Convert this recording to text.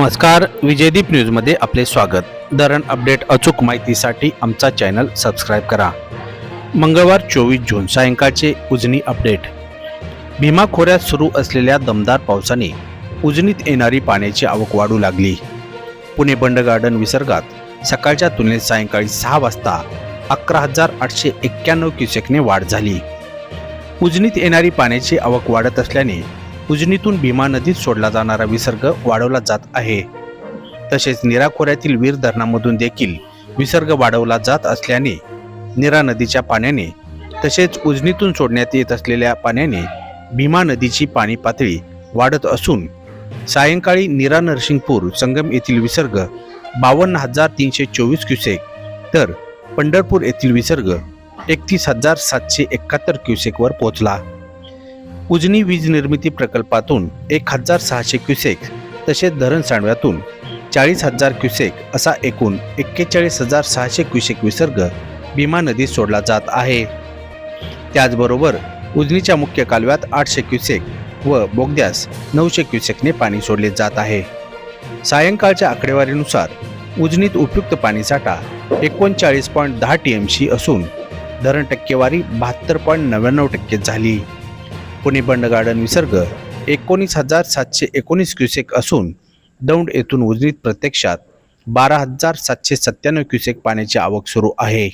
नमस्कार विजयदीप न्यूजमध्ये आपले स्वागत. धरण अपडेट अचूक माहितीसाठी आमचा चॅनल सबस्क्राईब करा. मंगळवार चोवीस जून सायंकाळचे उजनी अपडेट. भीमा खोऱ्यात सुरू असलेल्या दमदार पावसाने उजनीत येणारी पाण्याची आवक वाढू लागली. पुणे बंड गार्डन विसर्गात सकाळच्या तुलनेत सायंकाळी सहा वाजता अकरा हजार आठशे एक्क्याण्णव क्युसेकने वाढ झाली. उजनीत येणारी पाण्याची आवक वाढत असल्याने उजनीतून भीमा नदीत सोडला जाणारा विसर्ग वाढवला जात आहे. तसेच निरा खोऱ्यातील वीर धरणामधून देखील विसर्ग वाढवला जात असल्याने निरा नदीच्या पाण्याने तसेच उजनीतून सोडण्यात येत असलेल्या पाण्याने भीमा नदीची पाणी पातळी वाढत असून सायंकाळी निरा नरसिंगपूर संगम येथील विसर्ग बावन्न हजार तीनशे चोवीस क्युसेक तर पंढरपूर येथील विसर्ग एकतीस हजार सातशे एकाहत्तर क्युसेकवर पोहोचला. उजनी वीज निर्मिती प्रकल्पातून एक हजार सहाशे क्युसेक तसेच धरण सांडव्यातून चाळीस हजार क्युसेक असा एकूण एक्केचाळीस हजार सहाशे क्युसेक विसर्ग भीमा नदीत सोडला जात आहे. त्याचबरोबर उजनीच्या मुख्य कालव्यात आठशे क्युसेक व बोगद्यास नऊशे क्युसेकने पाणी सोडले जात आहे. सायंकाळच्या आकडेवारीनुसार उजनीत उपयुक्त पाणीसाठा एकोणचाळीस पॉईंट दहा टी एम सी असून धरण टक्केवारी बहात्तर पॉईंट नव्याण्णव टक्के झाली. पुणे बंड गार्डन विसर्ग एकोणीस हजार सातशे एकोणीस क्युसेक असून दौंड येथून उजनीत प्रत्यक्षात बारा हजार सातशे सत्त्याण्णव क्युसेक पाण्याची आवक सुरू आहे.